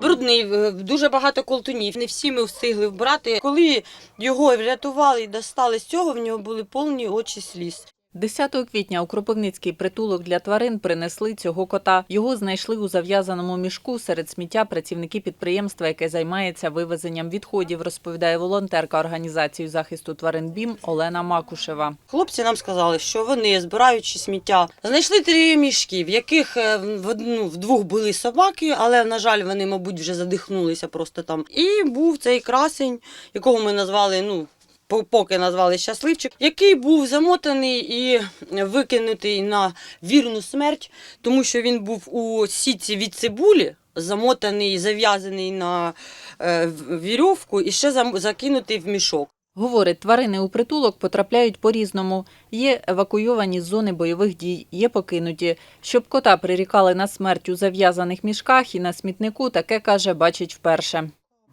Брудний, е, дуже багато колтунів. Не всі ми встигли вбрати. Коли його врятували і достали з цього, в нього були повні очі сліз. 10 квітня у Кропивницький притулок для тварин принесли цього кота. Його знайшли у зав'язаному мішку серед сміття працівники підприємства, яке займається вивезенням відходів, розповідає волонтерка організації захисту тварин БІМ Олена Макушева. Хлопці нам сказали, що вони, збираючи сміття, знайшли три мішки, в яких е, в одну в двох були собаки, але на жаль, вони, мабуть, вже задихнулися просто там. І був цей красень, якого ми назвали, ну. По- Поки назвали щасливчик, який був замотаний і викинутий на вірну смерть, тому що він був у сітці від цибулі, замотаний, зав'язаний на е, вірьовку і ще закинутий в мішок. Говорить, тварини у притулок потрапляють по-різному. Є евакуйовані з зони бойових дій, є покинуті. Щоб кота прирікали на смерть у зав'язаних мішках і на смітнику, таке каже, бачить вперше.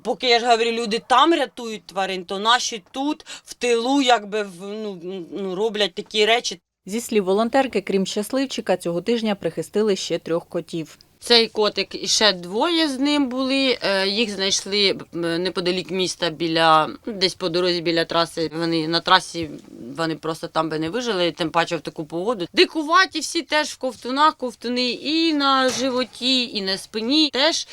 Поки я ж говорю, люди там рятують тварин, то наші тут, в тилу, якби ну, ну, роблять такі речі. Зі слів волонтерки, крім щасливчика, цього тижня прихистили ще трьох котів. Цей котик і ще двоє з ним були. е, Їх знайшли неподалік міста біля ну, десь по дорозі біля траси. Вони на трасі вони просто там би не вижили, тим паче в таку погоду. Дикуваті всі теж в ковтунах, ковтуни і на животі, і на спині. Теж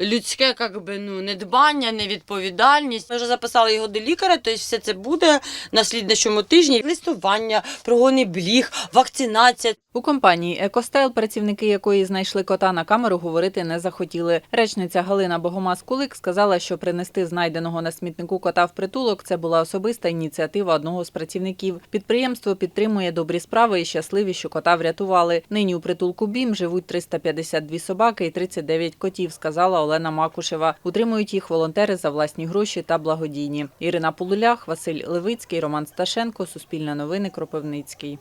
людське как би, ну, недбання, невідповідальність. Ми вже записали його до лікаря, тобто все це буде на слідчому тижні. Листування, прогони бліг, вакцинація. У компанії «Екостайл», працівники якої знайшли кота на камеру, говорити не захотіли. Речниця Галина Богомаз-Кулик сказала, що принести знайденого на смітнику кота в притулок – це була особиста ініціатива одного з працівників. Підприємство підтримує добрі справи і щасливі, що кота врятували. Нині у притулку БІМ живуть 352 собаки і 39 котів, сказала Олена Макушева. Утримують їх волонтери за власні гроші та благодійні. Ірина Полулях, Василь Левицький, Роман Сташенко, Суспільне новини, Кропивницький.